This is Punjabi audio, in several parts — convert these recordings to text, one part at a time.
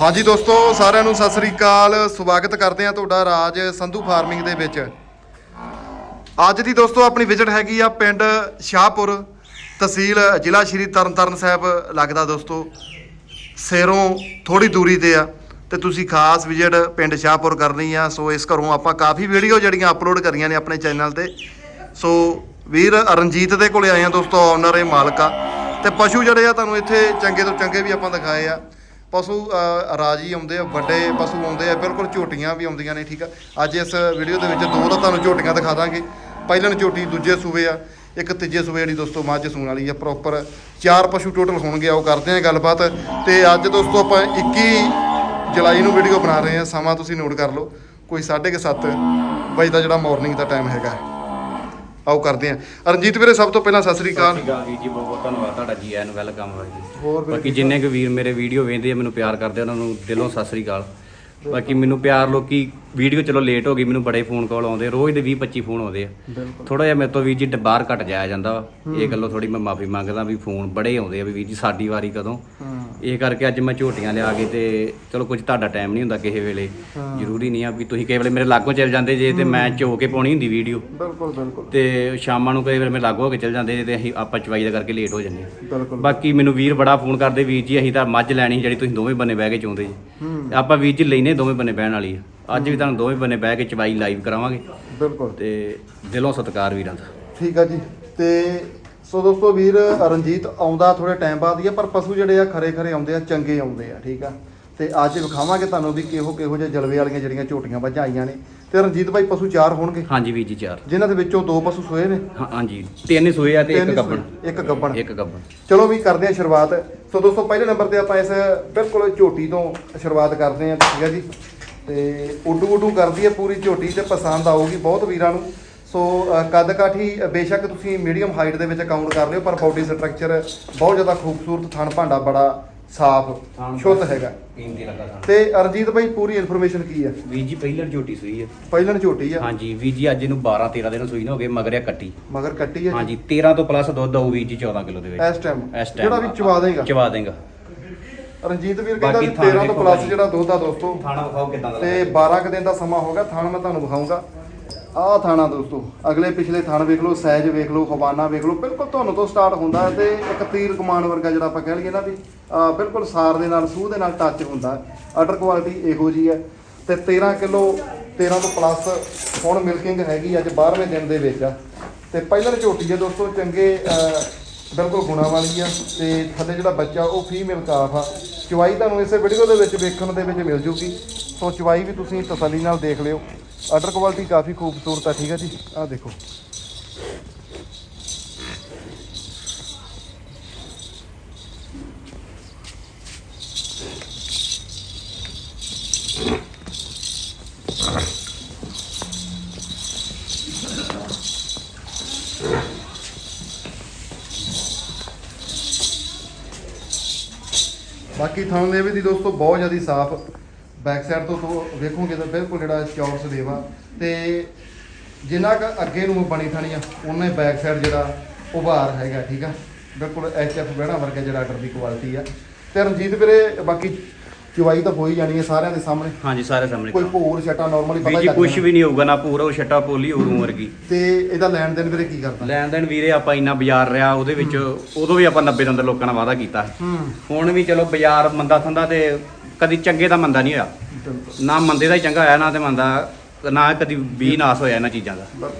ਹਾਂਜੀ ਦੋਸਤੋ, ਸਾਰਿਆਂ ਨੂੰ ਸਤਿ ਸ੍ਰੀ ਅਕਾਲ। ਸਵਾਗਤ ਕਰਦੇ ਆ ਤੁਹਾਡਾ ਰਾਜ ਸੰਧੂ ਫਾਰਮਿੰਗ ਦੇ ਵਿੱਚ। ਅੱਜ ਦੀ ਦੋਸਤੋ, ਆਪਣੀ ਵਿਜ਼ਿਟ ਹੈਗੀ ਆ ਪਿੰਡ ਸ਼ਾਹਪੁਰ ਤਹਿਸੀਲ, ਜ਼ਿਲ੍ਹਾ ਸ਼੍ਰੀ ਤਰਨਤਾਰਨ ਸਾਹਿਬ ਲੱਗਦਾ ਦੋਸਤੋ। ਸੇਰੋਂ ਥੋੜੀ ਦੂਰੀ ਤੇ ਆ ਤੇ ਤੁਸੀਂ ਖਾਸ ਵਿਜ਼ਿਟ ਪਿੰਡ ਸ਼ਾਹਪੁਰ ਕਰਨੀ ਆ। ਸੋ ਇਸ ਘਰੋਂ ਆਪਾਂ ਕਾਫੀ ਵੀਡੀਓ ਜਿਹੜੀਆਂ ਅਪਲੋਡ ਕਰੀਆਂ ਨੇ ਆਪਣੇ ਚੈਨਲ ਤੇ। ਸੋ ਵੀਰ ਰਣਜੀਤ ਦੇ ਕੋਲੇ ਆਏ ਆ ਦੋਸਤੋ ਓਨਰ ਇਹ ਮਾਲਕ। ਆ ਤੇ ਪਸ਼ੂ ਜਿਹੜੇ ਆ ਤੁਹਾਨੂੰ ਇੱਥੇ ਚੰਗੇ ਤੋਂ ਚੰਗੇ ਵੀ ਆਪਾਂ ਦਿਖਾਏ ਆ। ਪਸ਼ੂ ਰਾਜੀ ਆਉਂਦੇ ਆ, ਵੱਡੇ ਪਸ਼ੂ ਆਉਂਦੇ ਆ, ਬਿਲਕੁਲ ਝੋਟੀਆਂ ਵੀ ਆਉਂਦੀਆਂ ਨੇ, ਠੀਕ ਆ। ਅੱਜ ਇਸ ਵੀਡੀਓ ਦੇ ਵਿੱਚ ਦੋ ਤਾਂ ਤੁਹਾਨੂੰ ਝੋਟੀਆਂ ਦਿਖਾ ਦਾਂਗੇ। ਪਹਿਲਣ ਝੋਟੀ, ਦੂਜੇ ਸੂਬੇ ਆ, ਇੱਕ ਤੀਜੇ ਸੂਬੇ ਜਿਹੜੀ ਦੋਸਤੋ ਮੱਝ ਸੂਣ ਵਾਲੀ ਆ ਪ੍ਰੋਪਰ ਚਾਰ ਪਸ਼ੂ ਟੋਟਲ ਹੋਣਗੇ ਉਹ ਕਰਦੇ ਆ ਗੱਲਬਾਤ। ਤੇ ਅੱਜ ਦੋਸਤੋ ਆਪਾਂ 21 ਜੁਲਾਈ ਨੂੰ ਵੀਡੀਓ ਬਣਾ ਰਹੇ ਆ ਸਮਾਂ ਤੁਸੀਂ ਨੋਟ ਕਰ ਲਓ। ਕੋਈ 7:30 ਵਜੇ ਦਾ ਜਿਹੜਾ ਮਾਰਨਿੰਗ ਦਾ ਟਾਈਮ ਹੈਗਾ। ਆਓ ਕਰਦੇ ਆ ਰਣਜੀਤ ਵੀਰੇ ਸਭ ਤੋਂ ਪਹਿਲਾਂ ਸਤਿ ਸ੍ਰੀ ਅਕਾਲ। ਵੀਰ ਜੀ ਬਹੁਤ ਬਹੁਤ ਧੰਨਵਾਦ ਤੁਹਾਡਾ ਜੀ ਆਇਆਂ ਨੂੰ ਵੈਲਕਮ ਹੈ ਜੀ। ਹੋਰ ਵੀਰੇ ਬਾਕੀ ਜਿੰਨੇ ਕੁ ਵੀਰ ਮੇਰੇ ਵੀਡੀਓ ਵੇਖਦੇ ਆ ਮੈਨੂੰ ਪਿਆਰ ਕਰਦੇ ਆ ਉਹਨਾਂ ਨੂੰ ਦਿਲੋਂ ਸਤਿ ਸ੍ਰੀ ਅਕਾਲ। ਬਾਕੀ ਮੈਨੂੰ ਪਿਆਰ ਲੋਕੀ ਵੀਡੀਓ ਚਲੋ ਲੇਟ ਹੋ ਗਈ ਮੈਨੂੰ ਬੜੇ ਫੋਨ ਕਾਲ ਆਉਂਦੇ ਰੋਜ਼ ਦੇ 20 25 ਫੋਨ ਆਉਂਦੇ ਆ। ਥੋੜਾ ਜਿਹਾ ਮੇਰੇ ਤੋਂ ਵੀਰ ਜੀ ਬਾਹਰ ਘਟ ਜਾਇਆ ਜਾਂਦਾ ਵਾ। ਇਹ ਗੱਲੋਂ ਥੋੜੀ ਮੈਂ ਮਾਫੀ ਮੰਗਦਾ ਵੀ ਫੋਨ ਬੜੇ ਆਉਂਦੇ ਆ ਵੀ ਵੀਰ ਜੀ ਸਾਡੀ ਵਾਰੀ ਕਦੋਂ। ਇਹ ਕਰਕੇ ਅੱਜ ਮੈਂ ਝੋਟੀਆਂ ਲਿਆ ਕੇ ਤੇ ਚਲੋ ਕੁਝ ਤੁਹਾਡਾ ਟਾਈਮ ਨਹੀਂ ਹੁੰਦਾ ਕਿਸੇ ਵੇਲੇ। ਜ਼ਰੂਰੀ ਨਹੀਂ ਆ ਵੀ ਤੁਸੀਂ ਕਿਸੇ ਵੇਲੇ ਮੇਰੇ ਲਾਗੋਂ ਚੱਲ ਜਾਂਦੇ ਜੇ ਤੇ ਮੈਂ ਚੋ ਕੇ ਪਾਉਣੀ ਹੁੰਦੀ ਵੀਡੀਓ। ਬਿਲਕੁਲ ਬਿਲਕੁਲ। ਤੇ ਸ਼ਾਮਾਂ ਨੂੰ ਕਈ ਵਾਰ ਮੇਰੇ ਲਾਗੂ ਹੋ ਕੇ ਚੱਲ ਜਾਂਦੇ ਤੇ ਅਸੀਂ ਆਪਾਂ ਚਵਾਈ ਦਾ ਕਰਕੇ ਲੇਟ ਹੋ ਜਾਂਦੇ ਬਿਲਕੁਲ। ਬਾਕੀ ਮੈਨੂੰ ਵੀਰ ਬੜਾ ਫੋਨ ਕਰਦੇ ਵੀਰ ਜੀ ਅਸੀਂ ਤਾਂ ਮੱਝ ਲੈਣੀ ਜਿਹੜੀ ਤੁਸੀਂ ਦੋਵੇਂ ਬੰਨੇ ਬਹਿ ਕੇ ਚਾਹੁੰਦੇ ਜੀ। ਆਪਾਂ ਵੀਰ ਜੀ ਲੈਨੇ ਦੋਵੇਂ ਬੰਨੇ ਬਹਿਣ ਵਾਲੀ ਆ। ਅੱਜ ਵੀ ਤੁਹਾਨੂੰ ਦੋਵੇਂ ਬੰਨੇ ਬਹਿ ਕੇ ਚਵਾਈ ਲਾਈਵ ਕਰਾਵਾਂਗੇ। ਬਿਲਕੁਲ। ਤੇ ਦਿਲੋਂ ਸਤਿਕਾਰ ਵੀਰਾਂ ਦਾ। ਠੀਕ ਆ ਜੀ। ਤੇ ਸੋ ਦੋਸਤੋ ਵੀਰ ਰਣਜੀਤ ਆਉਂਦਾ ਥੋੜੇ ਟਾਈਮ ਬਾਅਦ ਹੀ ਆ ਪਰ ਪਸ਼ੂ ਜਿਹੜੇ ਆ ਖਰੇ ਖਰੇ ਆਉਂਦੇ ਆ ਚੰਗੇ ਆਉਂਦੇ ਆ ਠੀਕ ਆ। ਤੇ ਅੱਜ ਵਿਖਾਵਾਂਗੇ ਤੁਹਾਨੂੰ ਵੀ ਕਿਹੋ ਕਿਹੋ ਜਿਹੇ ਜਲਵੇ ਵਾਲੀਆਂ ਜਿਹੜੀਆਂ ਝੋਟੀਆਂ ਵੱਜਾਂ ਆਈਆਂ ਨੇ। ਤੇ ਰਣਜੀਤ ਭਾਈ ਪਸ਼ੂ ਚਾਰ ਹੋਣਗੇ? ਹਾਂਜੀ ਵੀਰ ਜੀ ਚਾਰ। ਜਿਨ੍ਹਾਂ ਦੇ ਵਿੱਚੋਂ ਦੋ ਪਸ਼ੂ ਸੋਏ ਨੇ? ਹਾਂ- ਹਾਂਜੀ। ਤਿੰਨ ਸੋਏ ਆ ਤੇ ਇੱਕ ਗੱਬਣ ਸੂਏ, ਇੱਕ ਗੱਬਣ ਇੱਕ ਗੱਬਣ ਚਲੋ ਵੀ ਕਰਦੇ ਆ ਸ਼ੁਰੂਆਤ। ਸੋ ਦੋਸਤੋ ਪਹਿਲੇ ਨੰਬਰ ਤੇ ਆਪਾਂ ਇਸ ਬਿਲਕੁਲ ਝੋਟੀ ਤੋਂ ਸ਼ੁਰੂਆਤ ਕਰਦੇ ਆ ਠੀਕ ਹੈ ਜੀ। ਤੇ ਉਡੂ ਉਡੂ ਕਰਦੀ ਹੈ ਪੂਰੀ ਝੋਟੀ ਤੇ ਪਸੰਦ ਆਊਗੀ ਬਹੁਤ ਵੀਰਾਂ ਨੂੰ। ਸੋ ਕੱਦ ਕਾਠੀ ਬੇਸ਼ੱਕ ਤੁਸੀਂ ਮੀਡੀਅਮ ਹਾਈਟ ਦੇ ਵਿੱਚ ਕਾਊਂਟ ਕਰ ਲਿਓ ਪਰ ਬਾਡੀ ਸਟਰਕਚਰ ਬਹੁਤ ਜ਼ਿਆਦਾ ਖੂਬਸੂਰਤ ਥਣ ਭਾਂਡਾ ਬੜਾ ਸਾਫ਼ ਸ਼ੁੱਧ ਹੈਗਾ। ਕੀਮਤੀ ਲੱਗਾ ਸਾਨੂੰ ਤੇ ਅਰਜੀਤ ਭਾਈ ਪੂਰੀ ਇਨਫੋਰਮੇਸ਼ਨ ਕੀ ਆ ਵੀਰ ਜੀ ਪਹਿਲਰ ਝੋਟੀ ਸੂਈ ਆ ਪਹਿਲਣ ਝੋਟੀ ਆ। ਹਾਂਜੀ ਵੀਰ ਜੀ ਅੱਜ ਇਹਨੂੰ 12 13 ਦਿਨ ਸੂਈ ਨਾ ਹੋ ਗਏ ਮਗਰਿਆ ਕੱਟੀ। ਮਗਰ ਕੱਟੀ ਜੀ। ਹਾਂਜੀ 13 ਤੋਂ ਪਲੱਸ ਦੁੱਧ ਆਊ ਵੀਰ ਜੀ 14 ਕਿਲੋ ਦੇ ਵਿੱਚ। ਇਸ ਟਾਈਮ ਜਿਹੜਾ ਵੀ ਚਵਾ ਦੇਗਾ। ਚਵਾ ਦੇਗਾ। ਰਣਜੀਤ ਵੀਰ ਕਹਿੰਦਾ ਬਾਕੀ ਵੀ ਥਾਂ 13 ਤੋਂ ਪਲੱਸ। ਜਿਹੜਾ ਦੁੱਧ ਆ ਦੋਸਤੋ ਖਾਣਾ ਵਿਖਾਓ ਕਿਦਾਂ ਦਾ ਤੇ 12 ਕੁ ਦਿਨ ਦਾ ਸਮਾਂ ਹੋ ਗਿਆ ਥਾਣ ਮੈਂ ਤੁਹਾਨੂੰ ਵਿਖਾਊਂਗਾ। ਆਹ ਥਾਣਾ ਦੋਸਤੋ ਅਗਲੇ ਪਿਛਲੇ ਥਾਣ ਵੇਖ ਲਓ ਸਾਈਜ਼ ਵੇਖ ਲਓ ਹਵਾਨਾ ਵੇਖ ਲਓ ਬਿਲਕੁਲ ਤੁਹਾਨੂੰ ਤੋਂ ਸਟਾਰਟ ਹੁੰਦਾ ਹੈ ਤੇ ਇੱਕ ਤੀਰ ਕਮਾਨ ਵਰਗਾ ਜਿਹੜਾ ਆਪਾਂ ਕਹਿ ਲਈਏ ਨਾ ਵੀ ਆਹ ਬਿਲਕੁਲ ਸਾਰ ਦੇ ਨਾਲ ਸੂਹ ਦੇ ਨਾਲ ਟੱਚ ਹੁੰਦਾ ਆਰਡਰ ਕੁਆਲਿਟੀ ਇਹੋ ਜੀ ਹੈ। ਤੇ 13 ਕਿਲੋ 13 ਤੋਂ ਪਲੱਸ ਹੁਣ ਮਿਲਕਿੰਗ ਹੈਗੀ ਅੱਜ 12ਵੇਂ ਦਿਨ ਦੇ ਵਿੱਚ ਆ। ਤੇ ਪਹਿਲਾਂ ਝੋਟੀ ਹੈ ਦੋਸਤੋ ਚੰਗੇ ਅਹ, ਬਿਲਕੁਲ ਗੁਣਾ ਵਾਲੀ ਆ। ਤੇ ਥੱਲੇ ਜਿਹੜਾ ਬੱਚਾ ਉਹ ਫੀਮੇਲ ਕਾਫ ਆ। ਚਵਾਈ ਤੁਹਾਨੂੰ ਇਸੇ ਵੀਡੀਓ ਦੇ ਵਿੱਚ ਵੇਖਣ ਦੇ ਵਿੱਚ ਮਿਲ ਜੂਗੀ। ਸੋ ਚਵਾਈ ਵੀ ਤੁਸੀਂ ਤਸੱਲੀ ਨਾਲ ਦੇਖ ਲਿਓ। ਆਰਡਰ ਕੁਆਲਿਟੀ ਕਾਫੀ ਖੂਬਸੂਰਤ ਆ, ਠੀਕ ਹੈ ਜੀ? ਆਹ ਦੇਖੋ। ਬਾਕੀ ਥਾਂ ਦੇ ਦੀ ਦੋਸਤੋ ਬਹੁਤ ਜ਼ਿਆਦਾ ਸਾਫ਼ ਬੈਕ ਸਾਈਡ ਤੋਂ ਤੋਂ ਵੇਖੋਗੇ ਤਾਂ ਬਿਲਕੁਲ ਜਿਹੜਾ ਚੌਰਸ ਦੇਵਾ ਤੇ ਜਿੰਨਾ ਕੁ ਅੱਗੇ ਨੂੰ ਬਣੀ ਥਣੀ ਆ ਉਹਨੇ ਬੈਕ ਸਾਈਡ ਜਿਹੜਾ ਉਭਾਰ ਹੈਗਾ, ਠੀਕ ਆ? ਬਿਲਕੁਲ ਐਚ ਐਫ ਬਹਿਣਾ ਵਰਗਾ ਜਿਹੜਾ ਆਰਡਰ ਦੀ ਕੁਆਲਿਟੀ ਆ। ਤੇ ਰਣਜੀਤ ਵੀਰੇ, ਬਾਕੀ ਚਵਾਈ ਤਾਂ ਹੋ ਹੀ ਜਾਣੀ ਹੈ ਸਾਰਿਆਂ ਦੇ ਸਾਹਮਣੇ। ਹਾਂਜੀ ਸਾਰੇ ਸਾਹਮਣੇ ਕੋਈ ਭੂਰ ਛਟਾ ਨਾਰਮਲੀ ਪਤਾ ਵੀਰ ਜੀ ਲੱਗ ਕੁਝ। ਵੀ ਨਹੀਂ ਹੋਊਗਾ ਨਾ ਪੂਰਾ ਉਹ ਛੱਟਾ ਪੋਲੀ ਉਰੂ ਵਰਗੀ। ਤੇ ਇਹਦਾ ਲੈਣ ਦੇਣ ਵੀਰੇ ਕੀ ਕਰਦਾ ਲੈਣ ਦੇਣ ਵੀਰੇ ਆਪਾਂ ਇੰਨਾ ਬਾਜ਼ਾਰ ਰਿਆ ਉਹਦੇ ਵਿੱਚ ਉਦੋਂ ਵੀ ਆਪਾਂ 90 ਦੇ ਅੰਦਰ ਲੋਕਾਂ ਨਾਲ ਵਾਅਦਾ ਕੀਤਾ। ਹੂੰ। ਹੁਣ ਵੀ ਚਲੋ ਬਾਜ਼ਾਰ ਮੰਦਾ ਥੰਦਾ ਤੇ ਕਦੀ ਚੰਗੇ ਦਾ ਮੰਦਾ ਨਹੀਂ ਹੋਇਆ। ਨਾ ਮੰਦੇ ਦਾ ਹੀ ਚੰਗਾ ਹੋਇਆ ਨਾ ਤੇ ਮੰਦਾ ਨਾ ਕਦੀ ਵੀ ਨਾਸ ਹੋਇਆ ਇਹਨਾਂ ਚੀਜ਼ਾਂ ਦਾ।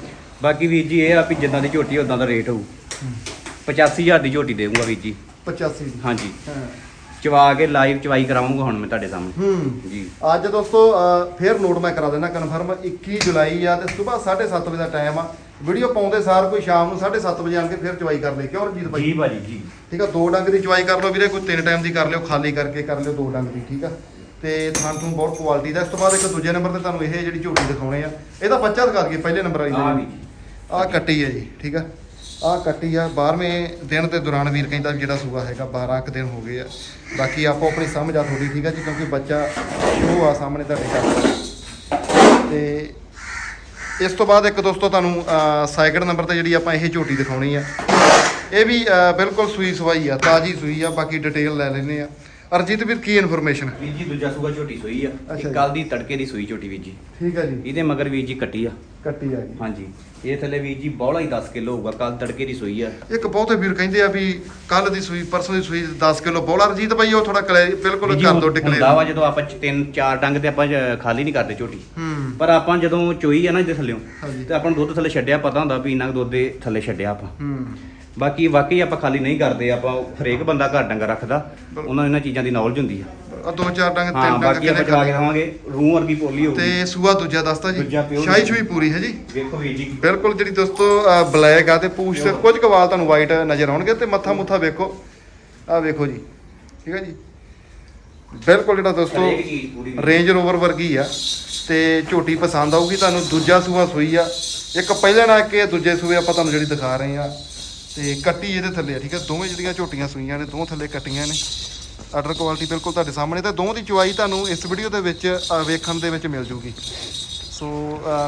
ਬਾਕੀ ਵੀਰ ਜੀ ਇਹ ਆ ਵੀ ਜਿੱਦਾਂ ਦੀ ਝੋਟੀ ਉਦਾਂ ਦਾ ਰੇਟ ਹੋਊ। 85000 ਦੀ ਝੋਟੀ ਦੇਵਾਂਗਾ ਵੀਰ ਜੀ। 85 ਦੀ। ਹਾਂਜੀ। ਹਾਂ। ਚਵਾ ਕੇ ਲਾਈਵ ਚਵਾਈ ਕਰਾਵਾਂਗਾ ਹੁਣ ਮੈਂ ਤੁਹਾਡੇ ਸਾਹਮਣੇ। ਹੂੰ। ਜੀ। ਅੱਜ ਦੋਸਤੋ ਅ, ਫੇਰ ਨੋਟ ਮੈਂ ਕਰਾ ਦੇਣਾ ਕਨਫਰਮ 21 ਜੁਲਾਈ ਆ ਤੇ ਸਵੇਰ 7:30 ਵਜੇ ਦਾ ਟਾਈਮ ਆ। ਵੀਡੀਓ ਪਾਉਂਦੇ ਸਾਰ ਕੋਈ ਸ਼ਾਮ ਨੂੰ 7:30 ਵਜੇ ਆਣ ਕੇ ਫੇਰ ਚਵਾਈ ਕਰ ਲਈ ਕਿਉਂ ਰਣਜੀਤ ਭਾਈ? ਭਾਜੀ ਜੀ। ਠੀਕ ਆ ਦੋ ਡੰਗ ਦੀ ਚਵਾਈ ਕਰ ਲਓ ਵੀਰੇ ਕੋਈ ਤਿੰਨ ਟਾਈਮ ਦੀ ਕਰ ਲਿਓ ਖਾਲੀ ਕਰਕੇ ਕਰ ਲਿਓ ਦੋ ਡੰਗ ਦੀ ਠੀਕ ਆ। ਤੇ ਥਾਂ ਤੋਂ ਬਹੁਤ ਕੁਆਲਿਟੀ ਦਾ। ਇਸ ਤੋਂ ਬਾਅਦ ਇੱਕ ਦੂਜੇ ਨੰਬਰ ਤੇ ਤੁਹਾਨੂੰ ਇਹ ਜਿਹੜੀ ਝੋਟੀ ਦਿਖਾਉਣੇ ਆ। ਇਹਦਾ ਬੱਚਾ ਦਿਖਾ ਦਈਏ ਪਹਿਲੇ ਨੰਬਰ ਵਾਲੀ ਆ ਵੀ। ਆ ਕੱਟੀ ਹੈ ਜੀ ਠੀਕ ਆ। ਆ ਕੱਟੀ ਆ 12ਵੇਂ ਦਿਨ ਦੇ ਦੌਰਾਨ ਵੀਰ ਕਹਿੰਦਾ ਵੀ ਜਿਹੜਾ ਸੂਆ ਹੈਗਾ 12 ਕੁ ਦਿਨ ਹੋ ਗਏ ਆ। ਬਾਕੀ ਆਪੋ ਆਪਣੀ ਸਮਝ ਆ ਥੋੜੀ ਠੀਕ ਆ ਜੀ, ਕਿਉਂਕਿ ਬੱਚਾ ਸ਼ੋ ਆ ਸਾਹਮਣੇ ਤੁਹਾਡੇ ਘਰ। ਤੇ ਇਸ ਤੋਂ ਬਾਅਦ ਇੱਕ ਦੋਸਤੋ ਤੁਹਾਨੂੰ ਸਾਈਕਲ ਨੰਬਰ ਤੇ ਜਿਹੜੀ ਆਪਾਂ ਇਹ ਝੋਟੀ ਦਿਖਾਉਣੀ ਆ। ਇਹ ਵੀ ਬਿਲਕੁਲ ਸੂਈ ਸਵਾਈ ਆ, ਤਾਜੀ ਸੂਈ ਆ, ਬਾਕੀ ਡਿਟੇਲ ਲੈ ਲੈਨੇ ਆ। ਅਰਜੀਤ ਵੀਰ ਕੀ ਇਨਫੋਰਮੇਸ਼ਨ ਵੀਰ ਜੀ ਦੂਜਾ ਸੂਆ ਝੋਟੀ ਸੂਈ ਆ। ਅੱਛਾ ਇਹ ਜੀ। ਕੱਲ ਦੀ ਤੜਕੇ ਦੀ ਸੂਈ ਝੋਟੀ ਵੀਰ ਜੀ। ਠੀਕ ਹੈ ਜੀ। ਇਹਦੇ ਮਗਰ ਵੀਰ ਜੀ ਕੱਟੀ ਆ। ਕੱਟੀ ਆ ਗਈ ਹਾਂਜੀ। ਇਹ ਥੱਲੇ ਵੀਰ ਜੀ ਬੌਲਾ ਹੀ 10 ਕਿਲੋ ਹੋਊਗਾ ਕੱਲ ਤੜਕੇ ਦੀ ਸੂਈ ਆ। ਇੱਕ ਬਹੁਤੇ ਵੀਰ ਕਹਿੰਦੇ ਆ ਵੀ ਕੱਲ ਦੀ ਸੂਈ ਪਰਸੋਂ ਦੀ ਸੂਈ 10 ਕਿਲੋ ਬੋਲਾ। ਰਜੀਤ ਭਾਈ ਉਹ ਥੋੜਾ ਕਲੇ ਬਿਲਕੁਲ ਵੀਰ ਜੀ, ਕਰ ਦੋ ਹੁੰਦਾ ਟਿਕਲੇ ਵਾ ਜਦੋਂ ਆਪਾਂ ਚ- ਤਿੰਨ ਚਾਰ ਡੰਗ ਤੇ ਆਪਾਂ ਜ- ਖਾਲੀ ਨਹੀਂ ਕਰਦੇ ਝੋਟੀ। ਹੂੰ। ਪਰ ਆਪਾਂ ਜਦੋਂ ਚੋਈ ਆ ਨਾ ਇਹਦੇ ਹਾਂਜੀ। ਤੇ ਆਪਾਂ ਨੂੰ ਦੁੱਧ ਥੱਲੇ ਛੱਡਿਆ ਪਤਾ ਹੁੰਦਾ ਵੀ ਇੰਨਾ ਕੁ ਦੁੱਧ ਦੇ ਥੱਲੇ ਛੱਡਿਆ ਆਪਾਂ। ਹੂੰ। ਬਾਕੀ ਵਾਕਈ ਆਪਾਂ ਖਾਲੀ ਨਹੀਂ ਕਰਦੇ ਆਪਾਂ ਹਰੇਕ ਬੰਦਾ ਘਰ ਡੰਗਰ ਰੱਖਦਾ ਉਹਨਾਂ ਨੂੰ ਇਹਨਾਂ ਚੀਜ਼ਾਂ ਦੀ ਨੌਲੇਜ ਹੁੰਦੀ ਆ। ਆ ਦੋ ਚਾਰ ਡੰਗ ਹਾਂ ਤਿੰਨ ਡੰਗ ਬਾਕੀ ਆਪਾਂ ਚਲਾ ਕੇ ਖਾਵਾਂਗੇ ਰੂਹ ਵਰਗੀ ਪੋਲੀ ਹੋਊਗੀ ਤੇ ਸੂਆ ਦੂਜਾ ਦੱਸਤਾ ਜੀ ਸ਼ਾਹੀ ਸ਼ੂਈ ਪੂਰੀ ਹੈ ਜੀ। ਵੇਖੋ ਵੀਰ ਜੀ। ਬਿਲਕੁਲ ਜਿਹੜੀ ਦੋਸਤੋ ਬਲੈਕ ਆ ਤੇ ਪੂਛ ਤੇ ਕੁਝ ਕਵਾਲ ਤੁਹਾਨੂੰ ਵਾਈਟ ਨਜ਼ਰ ਆਉਣਗੇ ਤੇ ਮੱਥਾ ਮੁੱਥਾ ਵੇਖੋ। ਆ ਵੇਖੋ ਜੀ ਠੀਕ ਹੈ ਜੀ? ਬਿਲਕੁਲ ਜਿਹੜਾ ਦੋਸਤੋ ਹਰੇਕ ਚੀਜ਼ ਪੂਰੀ ਰੇਂਜ ਰੋਵਰ ਵਰਗੀ ਆ ਤੇ ਝੋਟੀ ਪਸੰਦ ਆਊਗੀ ਤੁਹਾਨੂੰ ਦੂਜਾ ਸੂਆ ਸੂਈ ਆ। ਇੱਕ ਪਹਿਲੇ ਨਾਲ ਕਿ ਦੂਜੇ ਸੂਏ ਆਪਾਂ ਤੁਹਾਨੂੰ ਜਿਹੜੀ ਦਿਖਾ ਰਹੇ ਆ। ਤੇ ਕੱਟੀ ਇਹਦੇ ਥੱਲੇ ਆ ਠੀਕ ਹੈ? ਦੋਵੇਂ ਜਿਹੜੀਆਂ ਝੋਟੀਆਂ ਸੂਈਆਂ ਨੇ, ਦੋਵੇਂ ਥੱਲੇ ਕੱਟੀਆਂ ਨੇ। ਆਰਡਰ ਕੁਆਲਿਟੀ ਬਿਲਕੁਲ ਤੁਹਾਡੇ ਸਾਹਮਣੇ, ਤੇ ਦੋਵਾਂ ਦੀ ਚੁਆਈ ਤੁਹਾਨੂੰ ਇਸ ਵੀਡੀਓ ਦੇ ਵਿੱਚ ਵੇਖਣ ਦੇ ਵਿੱਚ ਮਿਲ ਜੂਗੀ। ਸੋ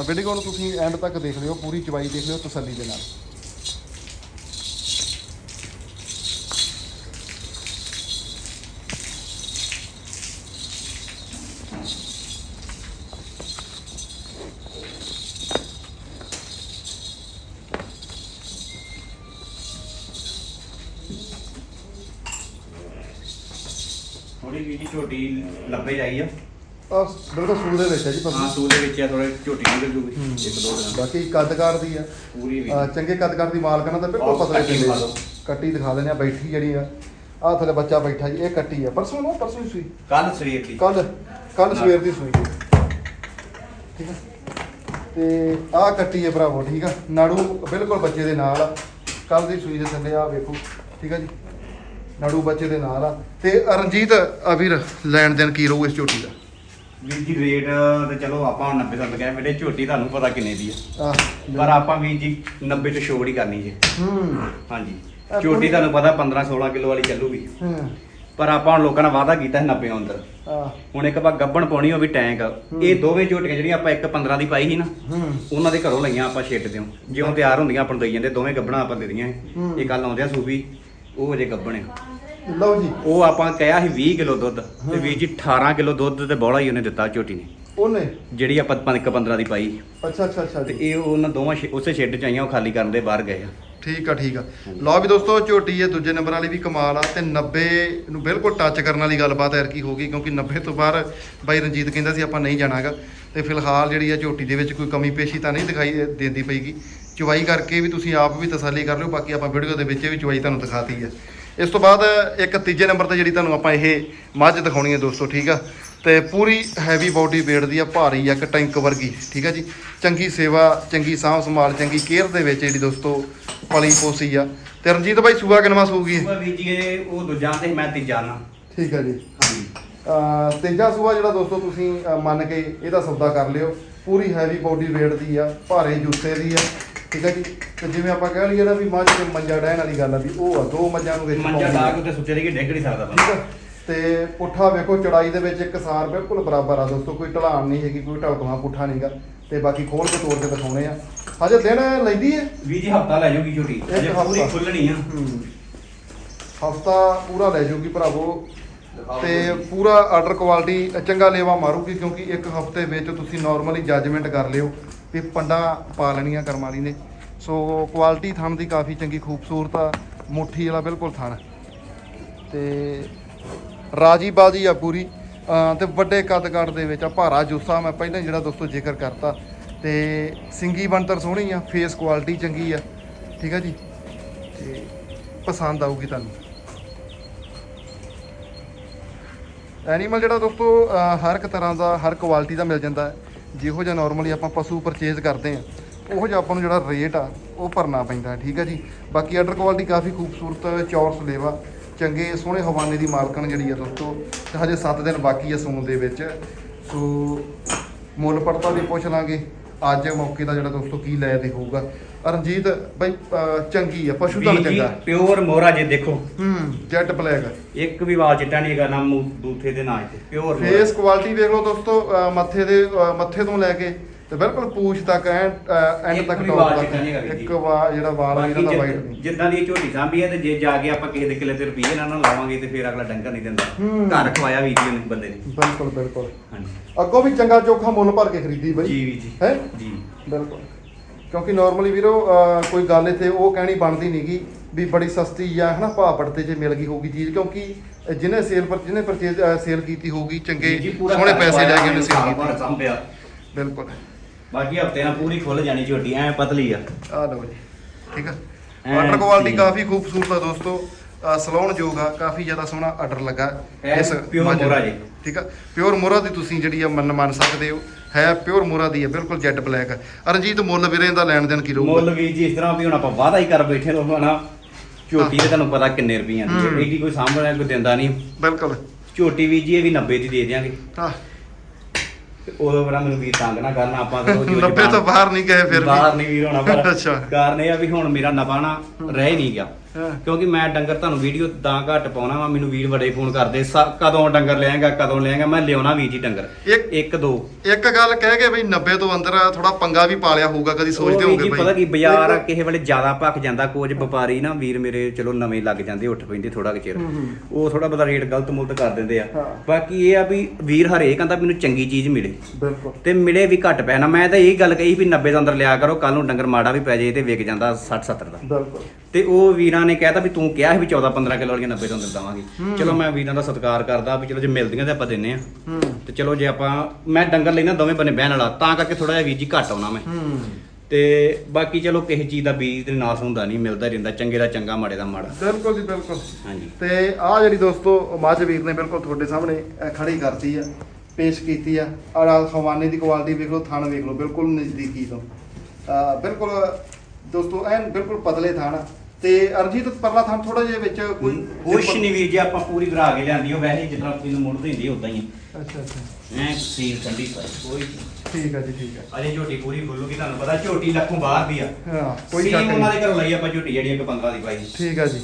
ਵੀਡੀਓ ਨੂੰ ਤੁਸੀਂ ਐਂਡ ਤੱਕ ਦੇਖ ਲਿਓ, ਪੂਰੀ ਚੁਆਈ ਦੇਖ ਲਿਓ ਤਸੱਲੀ ਦੇ ਨਾਲ। ਝੋਟੀ ਲੱਭੇ ਜਾਈ ਆ। ਆ ਬਿਲਕੁਲ ਸੂਲ ਦੇ ਵਿੱਚ ਹੈ ਜੀ ਹਾਂ ਪਸੰਦ ਸੂਲ ਦੇ ਵਿੱਚ ਆ ਥੋੜੇ ਝੋਟੀ ਨਿਕਲ ਜੂਗੀ। ਇੱਕ ਦੋ ਦਿਨ ਬਾਕੀ ਕੱਦਕਾਰ ਦੀ ਆ। ਪੂਰੀ ਵੀ। ਅ, ਚੰਗੇ ਕੱਦਕਾਰ ਦੀ ਮਾਲਕਣਾ ਤਾਂ ਬਿਲਕੁਲ ਆਹ ਪਤਲੇ ਕੱਟੀ ਪਿੰਡੇ ਦਿਖਾ ਦਿਓ। ਕੱਟੀ ਦਿਖਾ ਦਿੰਦੇ ਆ ਬੈਠੀ ਜਿਹੜੀ ਆ। ਆ ਥੱਲੇ ਬੱਚਾ ਬੈਠਾ ਜੀ ਇਹ ਕੱਟੀ ਆ। ਪਰਸੋਂ ਨਾ ਪਰਸੋਂ ਹੀ ਸੂਈ। ਕੱਲ ਸਵੇਰ ਦੀ। ਕੱਲ ਕੱਲ ਸਵੇਰ ਦੀ ਸੂਈ। ਠੀਕ ਆ। ਤੇ ਆ ਕੱਟੀ ਹੈ ਭਰਾਵੋ ਠੀਕ ਆ। ਨਾੜੂ ਬਿਲਕੁਲ ਬੱਚੇ ਦੇ ਨਾਲ ਆ। ਕੱਲ ਦੀ ਸੂਈ ਦੇ ਥੱਲੇ ਆ ਵੇਖੋ। ਠੀਕ ਆ ਜੀ। ਨਾੜੂ ਬੱਚੇ ਦੇ ਨਾਲ ਆ। ਤੇ ਰਣਜੀਤ ਆ ਵੀਰ ਲੈਣ ਦੇਣ ਕੀ ਰਹੂ ਇਸ ਝੋਟੀ ਦਾ? ਵੀਰ ਜੀ ਰੇਟ ਤੇ ਚਲੋ ਆਪਾਂ 90 ਸੱਤ ਗਏ ਮੇਰੇ ਝੋਟੀ ਤੁਹਾਨੂੰ ਪਤਾ ਕਿੰਨੇ ਦੀ ਆ। ਪਰ ਆਪਾਂ ਵੀਰ ਜੀ 90 ਚ ਛੋੜ ਹੀ ਕਰਨੀ ਜੇ। ਹੂੰ। ਹਾਂਜੀ। ਆਪਾਂ- ਝੋਟੀ ਤੁਹਾਨੂੰ ਪਤਾ 15 16 ਕਿਲੋ ਵਾਲੀ ਚੱਲੂਗੀ। ਹੂੰ। ਪਰ ਆਪਾਂ ਲੋਕਾਂ ਨਾਲ ਵਾਅਦਾ ਕੀਤਾ ਸੀ 90 ਅੰਦਰ ਹੁਣ ਇੱਕ ਵਾਰ ਗੱਬਣ ਪਾਉਣੀ ਉਹ ਵੀ ਟੈਂਕ ਇਹ ਦੋਵੇਂ ਝੋਟੀਆਂ ਜਿਹੜੀਆਂ ਆਪਾਂ ਇੱਕ 15 ਦੀ ਪਾਈ ਸੀ ਨਾ ਹੂੰ। ਉਹਨਾਂ ਦੇ ਘਰੋਂ ਲਈਆਂ ਆਪਾਂ ਛਿੱਟ ਦਿਓ। ਜਿਉਂ ਤਿਆਰ ਹੁੰਦੀਆਂ ਆਪਾਂ ਦਈ ਜਾਂਦੇ ਦੋਵੇਂ ਗੱਬਣਾ ਆਪਾਂ ਦੇ ਦੀਆਂ ਇਹ। ਹੂੰ। ਇਹ ਕੱਲ ਆਉਂਦੇ ਆ ਸੂਬੀ ਉਹ ਅਜੇ ਗੱਬਣ। ਲਓ ਜੀ। ਉਹ ਆਪਾਂ ਕਿਹਾ ਸੀ 20 ਕਿਲੋ ਦੁੱਧ ਤੇ ਵੀਰ ਜੀ 18 ਕਿਲੋ ਦੁੱਧ ਤੇ ਬੋਲਾ ਹੀ ਉਹਨੇ ਦਿੱਤਾ ਝੋਟੀ ਨੇ। ਉਹਨੇ? ਜਿਹੜੀ ਆਪਾਂ ਪੰਜ- ਇੱਕ 15 ਦੀ ਪਾਈ। ਅੱਛਾ ਅੱਛਾ ਅੱਛਾ ਤੇ ਜੀ। ਇਹ ਉਹਨਾਂ ਦੋਵਾਂ ਸ਼ੇ- ਉਸੇ ਸ਼ੈੱਡ ਚ ਆਈਆਂ ਉਹ ਖਾਲੀ ਕਰਨ ਦੇ ਬਾਹਰ ਗਏ ਆ। ਠੀਕ ਆ ਠੀਕ ਆ। ਲਓ ਵੀ ਦੋਸਤੋ ਝੋਟੀ ਹੈ ਦੂਜੇ ਨੰਬਰ ਵਾਲੀ ਵੀ ਕਮਾਲ ਆ ਤੇ 90 ਨੂੰ ਬਿਲਕੁਲ ਟੱਚ ਕਰਨ ਵਾਲੀ ਗੱਲਬਾਤ ਐਰ ਕੀ ਹੋ ਗਈ ਕਿਉਂਕਿ 90 ਤੋਂ ਬਾਹਰ ਬਾਈ ਰਣਜੀਤ ਕਹਿੰਦਾ ਸੀ ਆਪਾਂ ਨਹੀਂ ਜਾਣਾਗਾ। ਤੇ ਫਿਲਹਾਲ ਜਿਹੜੀ ਆ ਝੋਟੀ ਦੇ ਵਿੱਚ ਕੋਈ ਕਮੀ ਪੇਸ਼ੀ ਤਾਂ ਨਹੀਂ ਦਿਖਾਈ ਦਿੰਦੀ ਪਈਗੀ। ਚੁਵਾਈ ਕਰਕੇ ਵੀ ਤੁਸੀਂ ਆਪ ਵੀ ਤਸੱਲੀ ਕਰ ਲਿਓ ਬਾਕੀ ਆਪਾਂ ਵੀਡੀਓ ਦੇ ਵਿੱਚ ਵੀ ਚੁਵਾਈ ਤੁਹਾਨੂੰ ਦਿਖਾਤੀ ਹੈ। ਇਸ ਤੋਂ ਬਾਅਦ ਇੱਕ ਤੀਜੇ ਨੰਬਰ ਤੇ ਜਿਹੜੀ ਤੁਹਾਨੂੰ ਆਪਾਂ ਇਹ ਮੱਝ ਦਿਖਾਉਣੀ ਹੈ ਦੋਸਤੋ ਠੀਕ ਆ? ਤੇ ਪੂਰੀ ਹੈਵੀ ਬਾਡੀ weight ਦੀ ਆ ਭਾਰੀ ਆ ਇੱਕ ਟੈਂਕ ਵਰਗੀ ਠੀਕ ਆ ਜੀ? ਚੰਗੀ ਸੇਵਾ ਚੰਗੀ ਸਾਂਭ ਸੰਭਾਲ ਚੰਗੀ ਕੇਅਰ ਦੇ ਵਿੱਚ ਜਿਹੜੀ ਦੋਸਤੋ ਪਲੀ ਪੋਸੀ ਆ। ਤੇ ਰਣਜੀਤ ਬਾਈ ਸੂਆ ਕਿਨਵਾ ਸੂਗੀ? ਉਹ ਵੀਰ ਜੀ ਇਹ ਉਹ ਦੂਜਾ ਤੇ ਮੈਂ ਤੀਜਾ ਨਾ। ਠੀਕ ਆ ਜੀ। ਹਾਂਜੀ। ਅਹ ਤੀਜਾ ਸੂਆ ਜਿਹੜਾ ਦੋਸਤੋ ਤੁਸੀਂ ਮੰਨ ਕੇ ਇਹਦਾ ਸੌਦਾ ਕਰ ਲਿਓ। ਪੂਰੀ ਹੈਵੀ ਬਾਡੀ weight ਦੀ ਆ ਭਾਰੇ ਜੁੱਸੇ ਦੀ ਆ ਠੀਕ ਆ ਜੀ ਤੇ ਜਿਵੇਂ ਆਪਾਂ ਕਹਿ ਲਈਏ ਨਾ ਵੀ ਮੱਝ ਤੇ ਮੰਜਾ ਡਹਿਣ ਵਾਲੀ ਗੱਲ ਆ ਵੀ ਉਹ ਆ ਦੋ ਮੱਝਾਂ ਨੂੰ ਵਿੱਚ ਮੰਜਾ। ਲਾ ਕੇ ਉੱਤੇ ਸੁੱਚੇ ਦੇ ਕੇ ਡਿੱਗ ਨਹੀਂ ਸਕਦਾ ਠੀਕ ਆ? ਤੇ ਪੁੱਠਾ ਵੇਖੋ ਚੜਾਈ ਦੇ ਵਿੱਚ ਇੱਕ ਸਾਰ ਬਿਲਕੁਲ ਬਰਾਬਰ ਆ ਦੋਸਤੋ ਕੋਈ ਢਲਾਣ ਨਹੀਂ ਹੈਗੀ ਕੋਈ ਢਲਕਵਾ ਪੁੱਠਾ ਨਹੀਂਗਾ ਤੇ ਬਾਕੀ ਖੋਲ ਕੇ ਤੋੜ ਕੇ ਦਿਖਾਉਣੇ ਆ। ਹਜੇ ਦਿਨ ਲੈਂਦੀ ਹੈ ਵੀਰ ਜੀ ਹਫਤਾ ਲੈ ਜਾਊਗੀ ਝੋਟੀ ਇੱਕ ਅਜੇ ਪੂਰੀ ਹਫ਼ਤਾ। ਖੁੱਲਣੀ ਆ। ਹਫਤਾ ਪੂਰਾ ਲੈ ਜਾਊਗੀ ਭਰਾਵੋ। ਤੇ ਪੂਰਾ ਆਰਡਰ ਕੁਆਲਿਟੀ ਚੰਗਾ ਲੇਵਾ ਮਾਰੂਗੀ ਕਿਉਂਕਿ ਇੱਕ ਹਫ਼ਤੇ ਵਿੱਚ ਤੁਸੀਂ ਨਾਰਮਲੀ ਜੱਜਮੈਂਟ ਕਰ ਲਿਓ। ਵੀ ਪੰਡਾ ਪਾ ਲੈਣੀਆਂ ਕਰਮ ਵਾਲੀ ਨੇ। ਸੋ ਕੁਆਲਿਟੀ ਥਣ ਦੀ ਕਾਫੀ ਚੰਗੀ ਖੂਬਸੂਰਤ ਆ, ਮੁੱਠੀ ਵਾਲਾ ਬਿਲਕੁਲ ਥਣ ਤੇ ਰਾਜੀ ਬਾਜੀ ਆ ਪੂਰੀ। ਅਹ ਤੇ ਵੱਡੇ ਕੱਦ ਕਾਠ ਦੇ ਵਿੱਚ ਆ ਭਾਰਾ ਜੁੱਸਾ ਮੈਂ ਪਹਿਲਾਂ ਹੀ ਜਿਹੜਾ ਦੋਸਤੋ ਜ਼ਿਕਰ ਕਰਤਾ। ਤੇ ਸਿੰਗੀ ਬਣਤਰ ਸੋਹਣੀ ਆ ਫੇਸ ਕੁਆਲਿਟੀ ਚੰਗੀ ਆ। ਠੀਕ ਆ ਜੀ? ਤੇ ਪਸੰਦ ਆਊਗੀ ਤੁਹਾਨੂੰ। ਐਨੀਮਲ ਜਿਹੜਾ ਦੋਸਤੋ ਹਰ ਇੱਕ ਤਰ੍ਹਾਂ ਦਾ, ਹਰ ਕੁਆਲਿਟੀ ਦਾ ਮਿਲ ਜਾਂਦਾ ਹੈ। ਜਿਹੋ ਜਿਹਾ ਨਾਰਮਲੀ ਆਪਾਂ ਪਸ਼ੂ ਪਰਚੇਜ਼ ਕਰਦੇ ਆ ਉਹੋ ਜਿਹਾ ਆਪਾਂ ਨੂੰ ਜਿਹੜਾ ਰੇਟ ਆ, ਉਹ ਭਰਨਾ ਪੈਂਦਾ, ਠੀਕ ਹੈ ਜੀ? ਬਾਕੀ ਆਰਡਰ ਕੁਆਲਿਟੀ ਕਾਫੀ ਖੂਬਸੂਰਤ ਚੌਰਸ ਲੇਵਾ ਚੰਗੇ ਸੋਹਣੇ ਹਵਾਨੇ ਦੀ ਮਾਲਕਣ ਜਿਹੜੀ ਆ ਦੋਸਤੋ, ਤੇ ਹਜੇ 7 ਦਿਨ ਬਾਕੀ ਆ ਸੂਣ ਦੇ ਵਿੱਚ। ਸੋ ਮੁੱਲ ਪੜਤਾ ਵੀ ਪੁੱਛ ਲਾਂਗੇ। ਅੱਜ ਮੌਕੇ ਦਾ ਜਿਹੜਾ ਦੋਸਤੋ ਕੀ ਲੈ ਦੇ ਹੋਊਗਾ। ਰਣਜੀਤ ਬਈ ਅਹ ਚੰਗੀ ਆ ਪਸ਼ੂ ਦਾ ਵੀਰ ਜੀ ਚੰਗਾ। ਪਿਓਰ ਮੋਰਾ ਜੇ ਦੇਖੋ। ਹੂੰ ਜੈਟ ਬਲੈਕ ਇੱਕ ਵੀ ਵਾਲ ਚਿੱਟਾ ਨਹੀਂ ਹੈਗਾ ਨਾ ਮੂੰਹ ਬੂਥੇ ਦੇ ਨਾ ਇੱਥੇ ਪਿਓਰ ਫੇਸ ਕੁਆਲਿਟੀ ਵੇਖ ਲਓ ਦੋਸਤੋ ਅਹ ਮੱਥੇ ਦੇ ਅਹ ਮੱਥੇ ਤੋਂ ਲੈ ਕੇ ਤੇ ਬਿਲਕੁਲ ਪੂਛ ਤੱਕ ਐਂਡ ਤੱਕ ਵੀ ਟੌਪ ਤੱਕ। ਵੀਰ ਜੀ। ਇੱਕ ਵਾ ਜਿਹੜਾ ਵਾਲ ਆ ਜਿਹੜਾ ਦਾ ਵਾਈਟ ਨਹੀਂ। ਜਿੱਦਾਂ ਦੀ ਝੋਟੀ ਸਾਂਭੀ ਹੈ ਤੇ ਜੇ ਜਾ ਕੇ ਆਪਾਂ ਕਿਸੇ ਦੇ ਕਿਲੇ ਤੇ ਰੁਪਈਏ ਨਾਲ ਨਾ ਲਾਵਾਂਗੇ ਤੇ ਫਿਰ ਅਗਲਾ ਡੰਗਰ ਨਹੀਂ ਦਿੰਦਾ। ਘਰ ਖਵਾਇਆ ਵੀ ਜੀ ਉਹਨੇ ਬੰਦੇ ਨੇ। ਬਿਲਕੁਲ ਬਿਲਕੁਲ। ਹਾਂਜੀ। ਅੱਗੋਂ ਵੀ ਚੰਗਾ ਚੋਖਾ ਮੁੱਲ ਭਰ ਕੇ ਖਰੀਦੀ ਬਈ। ਜੀ ਵੀ ਜੀ। ਹੈ? ਜੀ। ਬਿਲਕੁਲ। ਕਿਉਂਕਿ ਨਾਰਮਲੀ ਵੀਰੋ ਕੋਈ ਗੱਲ ਇੱਥੇ ਉਹ ਕਹਿਣੀ ਬਣਦੀ ਨਹੀਂਗੀ ਵੀ ਬੜੀ ਸਸਤੀ ਜਾਂ ਹਨਾ ਭਾਅ ਪੜਤੇ 'ਚ ਮਿਲ ਗਈ ਹੋਊਗੀ ਚੀਜ਼ ਕਿਉਂਕਿ ਜਿਹਨੇ ਸੇਲ ਪਰ ਜਿਹਨੇ ਪਰਚੇਜ਼ ਸੇਲ ਕੀਤੀ ਹੋਊਗੀ ਚੰਗੇ ਜੀ, ਸੋਹਣੇ ਪੈਸੇ ਲੈ ਕੇ ਉਹਨੇ ਸਾਲ ਕੀਤੀ। ਬਿਲਕੁਲ। ਬਾਕੀ ਹਫ਼ਤੇ ਨਾਲ ਪੂਰੀ ਖੁੱਲ ਜਾਣੀ ਝੋਟੀ ਐ ਪਤਲੀ ਆ। ਆ ਲਓ ਜੀ ਠੀਕ ਆ? Order quality. ਕਾਫੀ ਖੂਬਸੂਰਤ ਆ ਦੋਸਤੋ। ਸਲਾਉਣ ਯੋਗ ਆ ਕਾਫੀ ਜ਼ਿਆਦਾ ਸੋਹਣਾ ਆਰਡਰ ਲੱਗਾ ਮੱਝ ਨੂੰ। ਮੋਹਰਾ ਜੀ। ਠੀਕ ਆ? ਪਿਓਰ ਮੋਰਾ ਦੀ ਤੁਸੀਂ ਜਿਹੜੀ ਆ ਮੰਨ ਮੰਨ ਸਕਦੇ ਹੋ ਹੈ ਪਿਓਰ ਮੋਰਾ ਦੀ ਹੈ ਬਿਲਕੁਲ ਜੈਟ ਬਲੈਕ ਰਣਜੀਤ ਮੁੱਲ ਵੀਰੇ ਦਾ ਲੈਣ ਦੇਣ ਕੀ ਰਹੂਗਾ? ਮੁੱਲ ਵੀ ਜੀ ਇਸ ਤਰ੍ਹਾਂ ਵੀ ਹੁਣ ਆਪਾਂ ਵਾਦਾ ਹੀ ਕਰ ਬੈਠੇ ਲੋ ਹਨਾ। ਝੋਟੀ ਤੇ ਤੁਹਾਨੂੰ ਪਤਾ ਕਿੰਨੇ ਰੁਪਈਆਂ ਦੀ ਹੂੰ। ਇਹਦੀ ਕੋਈ ਸਾਂਭਣਾ ਕੋਈ ਦਿੰਦਾ ਨਹੀਂ। ਬਿਲਕੁਲ। ਝੋਟੀ ਵੀ ਜੀ ਇਹ ਵੀ 90 ਦੀ ਦੇ ਦਿਆਂਗੇ। ਹਾਂ। ਤੇ ਉਦੋਂ ਬੜਾ ਮੈਨੂੰ ਵੀਰ ਤੰਗ ਨਾ ਕਰਨਾ ਆਪਾਂ ਤਾਂ ਰੋਜ਼ 90 ਤੋਂ ਬਾਹਰ ਨਹੀਂ ਗਏ ਫਿਰ ਬਾਹਰ ਵੀ ਨਹੀਂ ਵੀਰ ਹੋਣਾ ਪਰ ਅੱਛਾ। ਕਾਰਨ ਇਹ ਆ ਵੀ ਹੁਣ ਮੇਰਾ ਨਫਾ ਨਾ ਰਹਿ ਨਹੀਂ ਗਿਆ। ਕਿਉਂਕਿ ਮੈਂ ਡੰਗਰ ਤੁਹਾਨੂੰ ਵੀਡੀਓ ਤਾਂ ਘੱਟ ਪਾਉਣਾ ਵਾ ਮੈਨੂੰ ਵੀਰ ਬੜੇ ਫੋਨ ਕਰਦੇ "ਸਾ- ਕਦੋਂ ਡੰਗਰ ਲਿਆਂਗਾ ਕਦੋਂ ਲਿਆਂਗਾ ਮੈਂ ਲਿਆਉਣਾ ਵੀਰ ਜੀ ਡੰਗਰ। ਇੱਕ- ਇੱਕ ਦੋ। ਇੱਕ ਗੱਲ ਕਹਿ ਕੇ ਬਈ 90 ਤੋਂ ਅੰਦਰ ਥੋੜਾ ਪੰਗਾ ਵੀ ਪਾਲਿਆ ਹੋਊਗਾ ਕਦੀ ਸੋਚਦੇ ਉਹ ਵੀ ਹੋਗੇ ਜੀ ਬਈ। ਪਤਾ ਕੀ ਬਾਜ਼ਾਰ ਕਿਸੇ ਵੇਲੇ ਜ਼ਿਆਦਾ ਭੱਖ ਜਾਂਦਾ ਕੁਝ ਵਪਾਰੀ ਨਾ ਵੀਰ ਮੇਰੇ ਚਲੋ ਨਵੇਂ ਲੱਗ ਜਾਂਦੇ ਉੱਠ ਪੈਂਦੇ ਥੋੜਾ ਕੁ ਚਿਰ। ਉਹ ਥੋੜਾ ਬਤਾ ਰੇਟ ਗਲਤ ਮੁਲਤ ਕਰ ਦਿੰਦੇ ਆ। ਹਾਂ। ਬਾਕੀ ਇਹ ਆ ਵੀ ਵੀਰ ਹਰੇਕ ਕਹਿੰਦਾ ਮੈਨੂੰ ਚੰਗੀ ਚੀਜ਼ ਮਿਲੇ। ਬਿਲਕੁਲ। ਤੇ ਮਿਲੇ ਵੀ ਘੱਟ ਪੈਣਾ। ਮੈਂ ਤਾਂ ਇਹ ਗੱਲ ਕਹੀ ਵੀ 90 ਦੇ ਅੰਦਰ ਲਿਆ ਕਰੋ ਕੱਲ ਨੂੰ ਡੰਗਰ ਮਾੜਾ ਵੀ ਪੈ ਜੇ ਤੇ ਵਿਕ ਜਾਂਦਾ 60 70 ਦਾ। ਬਿਲਕੁਲ। ਤੇ ਉਹ ਵੀਰਾਂ ਨੇ ਕਹਿਤਾ ਵੀ ਤੂੰ ਕਿਹਾ ਸੀ ਵੀ 14 15 ਕਿਲੋ ਵਾਲੀਆਂ 90 ਤੋਂ ਦਵਾਂਗੇ ਹੂੰ। ਚਲੋ ਮੈਂ ਵੀਰਾਂ ਦਾ ਸਤਿਕਾਰ ਕਰਦਾ ਵੀ ਚਲੋ ਜੇ ਮਿਲਦੀਆਂ ਤੇ ਆਪਾਂ ਦਿੰਨੇ ਆ। ਤੇ ਚਲੋ ਜੇ ਆਪਾਂ ਮੈਂ ਡੰਗਰ ਲੈਣਾ ਦੋਵੇਂ ਬੰਨੇ ਬਹਿਣ ਵਾਲਾ ਤਾਂ ਕਰਕੇ ਥੋੜਾ ਜਿਹਾ ਵੀਰ ਜੀ ਘੱਟ ਆਉਣਾ ਮੈਂ। ਤੇ ਬਾਕੀ ਚਲੋ ਕਿਸੇ ਚੀਜ਼ ਦਾ ਬੀਜ ਤੇ ਨਾਸ ਹੁੰਦਾ ਨਹੀਂ ਮਿਲਦਾ ਰਹਿੰਦਾ ਚੰਗੇ ਦਾ ਚੰਗਾ ਮਾੜੇ ਦਾ ਮਾੜਾ। ਬਿਲਕੁਲ ਜੀ ਬਿਲਕੁਲ। ਹਾਂਜੀ। ਤੇ ਆ ਜਿਹੜੀ ਦੋਸਤੋ ਮੱਝ ਵੀਰ ਨੇ ਬਿਲਕੁਲ ਤੁਹਾਡੇ ਸਾਹਮਣੇ ਖੜੀ ਕਰਤੀ ਆ ਪੇਸ਼ ਕੀਤੀ ਆ। ਆਹ ਖਵਾਨੇ ਦੀ ਕੁਆਲਿਟੀ ਵੇਖ ਲਓ ਥਣ ਵੇਖ ਲਓ ਬਿਲਕੁਲ ਨਜ਼ਦੀਕੀ ਤੋਂ। ਬਿਲਕੁਲ ਦੋਸਤੋ ਐਨ ਬਿਲਕੁਲ ਪਤਲੇ ਥਣ ਤੇ ਅਰਜੀਤ ਪਰਲਾ ਥਣ ਥੋੜਾ ਜਿਹਾ ਵਿੱਚ ਕੋਈ ਕੁਛ ਨਹੀਂ ਵੀਰ ਜੀ ਆਪਾਂ ਪੂਰੀ ਭਰਾ ਕੇ ਲਿਆਂਦੀ ਉਹ ਵੈਸੇ ਜਿੱਦਾਂ ਇਹਨੂੰ ਮੁੱਢ ਹੁੰਦੀ ਉਦਾਂ ਹੀ ਅੱਛਾ ਅੱਛਾ। ਐ ਸੀਲ ਠੰਡੀ ਪਾਈ। ਕੋਈ ਠੀਕ ਆ ਜੀ ਠੀਕ ਆ। ਅਜੇ ਝੋਟੀ ਪੂਰੀ ਖੁੱਲੂਗੀ ਤੁਹਾਨੂੰ ਪਤਾ ਝੋਟੀ ਲੱਖੋਂ ਬਾਹਰ ਦੀ ਆ। ਹਾਂ ਕੋਈ ਕੋਈ ਸ਼ੱਕ ਉਹਨਾਂ ਨਹੀਂ। ਦੇ ਘਰੋਂ ਲਈ ਆਪਾਂ ਝੋਟੀ ਜਿਹੜੀ ਇੱਕ 15 ਦੀ ਪਾਈ ਠੀਕ ਆ ਜੀ।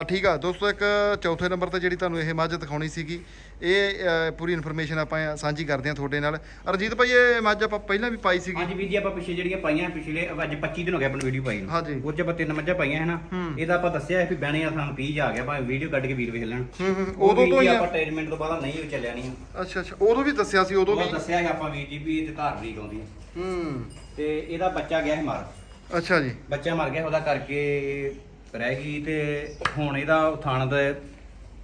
ਠੀਕ ਆ ਦੋਸਤੋ ਇੱਕ ਚੌਥੇ ਨੰਬਰ ਤੇ ਜਿਹੜੀ ਤੁਹਾਨੂੰ ਇਹ ਮੱਝ ਦਿਖਾਉਣੀ ਸੀਗੀ ਇਹ ਪੂਰੀ ਇਨਫੋਰਮੇਸ਼ਨ ਆਪਾਂ ਸਾਂਝੀ ਕਰਦੇ ਹਾਂ ਤੁਹਾਡੇ ਨਾਲ। ਅਰਜੀਤ ਭਾਈ ਇਹ ਮੱਝ ਆਪਾਂ ਪਹਿਲਾਂ ਵੀ ਪਾਈ ਸੀਗੀ? ਹਾਂਜੀ ਵੀਰ ਜੀ ਆਪਾਂ ਪਿੱਛੇ ਜਿਹੜੀਆਂ ਪਾਈਆਂ ਪਿਛਲੇ ਅੱਜ 25 ਦਿਨ ਹੋ ਗਏ ਆਪਣੀ ਵੀਡੀਓ ਪਾਈ ਨੂੰ। ਹਾਂਜੀ। ਉਹ ਚ ਆਪਾਂ ਤਿੰਨ ਮੱਝਾਂ ਪਾਈਆਂ ਹੈ ਨਾ ਹੂੰ। ਇਹਦਾ ਆਪਾਂ ਦੱਸਿਆ ਸੀ ਵੀ ਬਹਿਣੇ ਆ ਸਾਨੂੰ 30 ਆ ਗਿਆ ਭਾਵੇਂ ਵੀਡੀਓ ਕੱਢ ਕੇ ਵੀਰ ਵੇਖ ਲੈਣ। ਹੂੰ ਹੂੰ ਉਦੋਂ ਤੋਂ ਹੀ ਆਪਾਂ ਟ੍ਰੀਟਮੈਂਟ ਤੋਂ ਬਾਅਦ ਨਹੀਂ ਚੱਲਿਆ ਨਹੀਂ। ਅੱਛਾ ਅੱਛਾ ਉਦੋਂ ਵੀ ਦੱਸਿਆ ਸੀ ਉਦੋਂ ਵੀ? ਦੱਸਿਆ ਸੀ ਆਪਾਂ ਵੀਰ ਜੀ ਵੀ ਇਹ ਤੇ ਧਾਰ ਬਰੀਕ ਆਉਂਦੀ ਹੈ ਹੂੰ। ਤੇ ਇਹਦਾ ਬੱਚਾ ਗਿਆ ਸੀ ਮਰ। ਅੱਛਾ ਜੀ। ਬੱਚਾ ਮਰ ਗਿਆ ਉਹਦਾ ਕਰਕੇ ਰਹਿ ਗਈ ਤੇ ਹੁਣ ਇਹਦਾ ਥਾਣ ਦੇ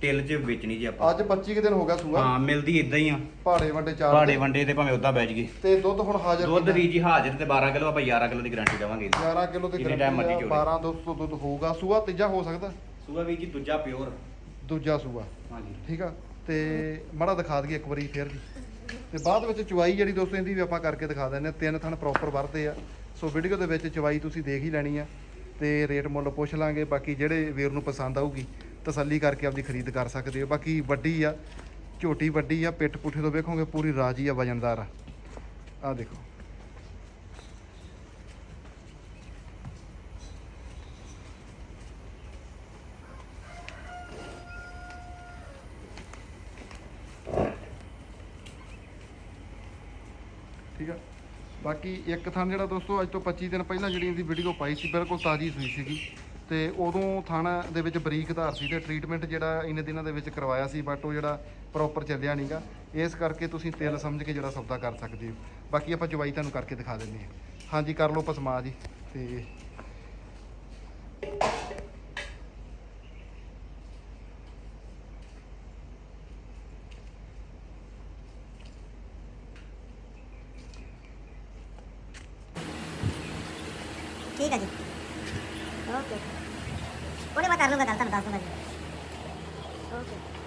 ਟਿਲ 'ਚ ਵੇਚਣੀ ਜੀ ਆਪਾਂ। ਅੱਜ 25 ਕੁ ਦਿਨ ਹੋ ਗਿਆ ਸੂਆ। ਹਾਂ ਮਿਲਦੀ ਇਦਾਂ ਹੀ ਆ। ਪਹਾੜੇ ਵੱਡੇ ਚਾਰ ਤੇ। ਵੰਡੇ ਤੇ ਭਾਵੇਂ ਉਦਾਂ ਵੇਚ ਗਏ ਤੇ ਦੁੱਧ ਹੁਣ ਹਾਜ਼ਰ ਦੁੱਧ ਕਿੰਨਾ? ਵੀ ਜੀ ਹਾਜ਼ਰ ਤੇ 12 ਕਿਲੋ ਆਪਾਂ 11 ਕਿਲੋ ਦੀ ਗਾਰੰਟੀ ਦੇਵਾਂਗੇ ਇਹਦੀ। 11 ਕਿਲੋ ਤੇ ਜਿੰਨੇ ਟਾਈਮ ਮਰਜ਼ੀ ਚੋਲੇ। 12 ਦੋਸਤੋ ਦੁੱਧ ਹੋਊਗਾ। ਸੂਆ ਤੀਜਾ ਹੋ ਸਕਦਾ? ਸੂਆ ਵੀ ਜੀ ਦੂਜਾ ਪਿਓਰ। ਦੂਜਾ ਸੂਆ। ਹਾਂਜੀ। ਠੀਕ ਆ? ਤੇ ਮੜਾ ਦਿਖਾ ਦਈਏ ਇੱਕ ਵਾਰੀ ਫੇਰ ਜੀ। ਤੇ ਬਾਅਦ ਵਿੱਚ ਚੁਵਾਈ ਜਿਹੜੀ ਦੋਸਤੋ ਇਹਦੀ ਵੀ ਆਪਾਂ ਕਰਕੇ ਦਿਖਾ ਦਿੰਦੇ ਹਾਂ। ਤਿੰਨ ਥਣ ਪ੍ਰੋਪਰ ਵਰਤੇ ਆ। ਸੋ ਵੀਡੀਓ ਦੇ ਵਿੱਚ ਚੁਵਾਈ ਤੁਸੀਂ ਦੇਖ ਹੀ ਲੈਣੀ ਆ। ਤੇ ਰੇਟ ਮੁੱਲ ਪੁੱਛ ਲਾਂਗੇ, ਬਾਕੀ ਜਿਹੜੇ ਵੀਰ ਨੂੰ ਪਸੰਦ ਆਊਗੀ, ਤਸੱਲੀ ਕਰਕੇ ਆਪਦੀ ਖਰੀਦ ਕਰ ਸਕਦੇ ਹੋ। ਬਾਕੀ ਵੱਡੀ ਆ, ਝੋਟੀ ਵੱਡੀ ਆ, ਪਿੱਠ ਪੁੱਠੇ ਤੋਂ ਵੇਖੋਗੇ, ਪੂਰੀ ਰਾਜੀ ਆ, ਵਜਨਦਾਰ ਆ। ਆ ਦੇਖੋ। ਠੀਕ ਆ? ਬਾਕੀ ਇੱਕ ਥਾਂ ਜਿਹੜਾ ਦੋਸਤੋ, ਅੱਜ ਤੋਂ 25 ਦਿਨ ਪਹਿਲਾਂ ਜਿਹੜੀ ਇਹਦੀ ਵੀਡੀਓ ਪਾਈ ਸੀ, ਬਿਲਕੁਲ ਤਾਜ਼ੀ ਸੂਈ ਸੀਗੀ। ਤੇ ਉਦੋਂ ਥਾਣਾ ਦੇ ਵਿੱਚ ਬਰੀਕ ਧਾਰ ਸੀ ਤੇ ਟ੍ਰੀਟਮੈਂਟ ਜਿਹੜਾ ਇਹਨੇ ਦਿਨਾਂ ਦੇ ਵਿੱਚ ਕਰਵਾਇਆ ਸੀ ਬਟ ਉਹ ਜਿਹੜਾ ਪ੍ਰੋਪਰ ਚੱਲਿਆ ਨਹੀਂਗਾ ਇਸ ਕਰਕੇ ਤੁਸੀਂ ਤਿਲ ਸਮਝ ਕੇ ਜਿਹੜਾ ਸੌਦਾ ਕਰ ਸਕਦੇ ਹੋ। ਬਾਕੀ ਆਪਾਂ ਚਵਾਈ ਤੁਹਾਨੂੰ ਕਰਕੇ ਦਿਖਾ ਦਿੰਦੇ ਹਾਂ। ਹਾਂਜੀ, ਕਰ ਲਓ ਪਸਮਾ ਜੀ, ਤੇ ਠੀਕ ਹੈ ਜੀ ਓਕੇ ਉਹਨੇ ਮੈਂ ਕਰ ਲੂੰਗਾ ਗੱਲ ਤੁਹਾਨੂੰ ਦੱਸ ਦੂੰਗਾ ਜੀ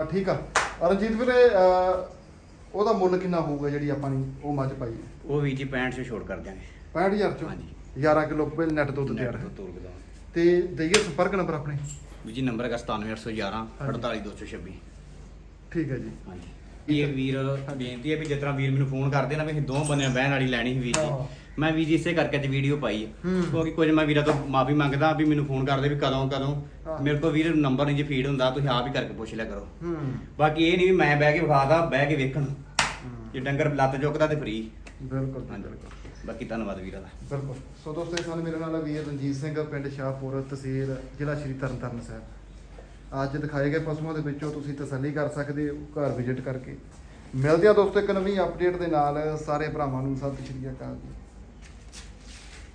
ਆ ਠੀਕ ਆ। ਰਣਜੀਤ ਵੀਰੇ ਅਹ, ਉਹਦਾ ਮੁੱਲ ਕਿੰਨਾ ਹੋਊਗਾ ਜਿਹੜੀ ਆਪਾਂ ਨੇ ਉਹ ਮੱਝ ਪਾਈ ਹੈ? ਉਹ ਵੀ ਜੀ 65 ਚ ਛੋੜ ਕਰ ਦਿਆਂਗੇ। 65000 ਚੋਂ? ਹਾਂਜੀ। 11 ਕਿਲੋ ਪਹਿਲ ਨੈਟ ਦੁੱਧ ਤਿਆਰ ਹੈ। ਤੋਂ ਤੋਲ ਕੇ ਦਵਾਂਗੇ। ਤੇ ਦਈਏ ਸੰਪਰਕ ਨੰਬਰ ਆਪਣੇ? ਵੀ ਜੀ ਨੰਬਰ ਹੈਗਾ 97811 ਹਾਂਜੀ। 48226 ਠੀਕ ਹੈ ਜੀ। ਹਾਂਜੀ। ਇਹ ਵੀਰ ਬੇਨਤੀ ਹੈ ਵੀ ਜਿਸ ਤਰ੍ਹਾਂ ਵੀਰ ਮੈਨੂੰ ਫੋਨ ਕਰਦੇ ਨਾ ਵੀ ਅਸੀਂ ਦੋ ਬੰਦਿਆਂ ਬਹਿਣ ਵਾਲੀ ਲੈਣੀ ਸੀ ਵੀਰ ਹਾਂ। ਮੈਂ ਵੀਰ ਜੀ ਇਸੇ ਕਰਕੇ ਅੱਜ ਵੀਡੀਓ ਪਾਈ ਹੈ ਹੂੰ। ਕਿਉਂਕਿ ਕੁਝ ਮੈਂ ਵੀਰਾਂ ਤੋਂ ਮਾਫੀ ਮੰਗਦਾ ਵੀ ਮੈਨੂੰ ਫੋਨ ਕਰਦੇ ਵੀ ਕਦੋਂ ਕਦੋਂ। ਹਾਂ। ਮੇਰੇ ਕੋਲ ਵੀਰ ਨੰਬਰ ਨਹੀਂ ਜੀ ਫੀਡ ਹੁੰਦਾ ਤੁਸੀਂ ਆਪ ਹੀ ਕਰਕੇ ਪੁੱਛ ਲਿਆ ਕਰੋ। ਹੂੰ। ਬਾਕੀ ਇਹ ਨਹੀਂ ਵੀ ਮੈਂ ਬਹਿ ਕੇ ਵਿਖਾਦਾ ਬਹਿ ਕੇ ਵੇਖਣ। ਜੇ ਡੰਗਰ ਲੱਤ ਚੁੱਕਦਾ ਤੇ ਫ੍ਰੀ ਬਿਲਕੁਲ ਹਾਂਜੀ। ਬਿਲਕੁਲ। ਬਾਕੀ ਧੰਨਵਾਦ ਵੀਰਾਂ ਦਾ। ਬਿਲਕੁਲ। ਸੋ ਦੋਸਤੋ ਇਸ ਨਾਲ ਮੇਰੇ ਨਾਲ ਵੀਰ ਰਣਜੀਤ ਸਿੰਘ ਪਿੰਡ ਸ਼ਾਹਪੁਰ ਤਹਿਸੀਲ ਜ਼ਿਲ੍ਹਾ ਸ਼੍ਰੀ ਤਰਨਤਾਰਨ ਸਾਹਿਬ। ਅੱਜ ਦਿਖਾਏ ਗਏ ਪਸ਼ੂਆਂ ਦੇ ਵਿੱਚੋਂ ਤੁਸੀਂ ਤਸੱਲੀ ਕਰ ਸਕਦੇ ਹੋ ਘਰ ਵਿਜ਼ਿਟ ਕਰਕੇ। ਮਿਲਦੇ ਆ ਦੋਸਤੋ ਇੱਕ ਨਵੀਂ ਅਪਡੇਟ ਦੇ ਨਾਲ। ਸਾਰੇ ਭਰਾਵਾਂ ਨੂੰ ਸਤਿ ਸ਼੍ਰੀ ਅਕਾਲ ਜੀ।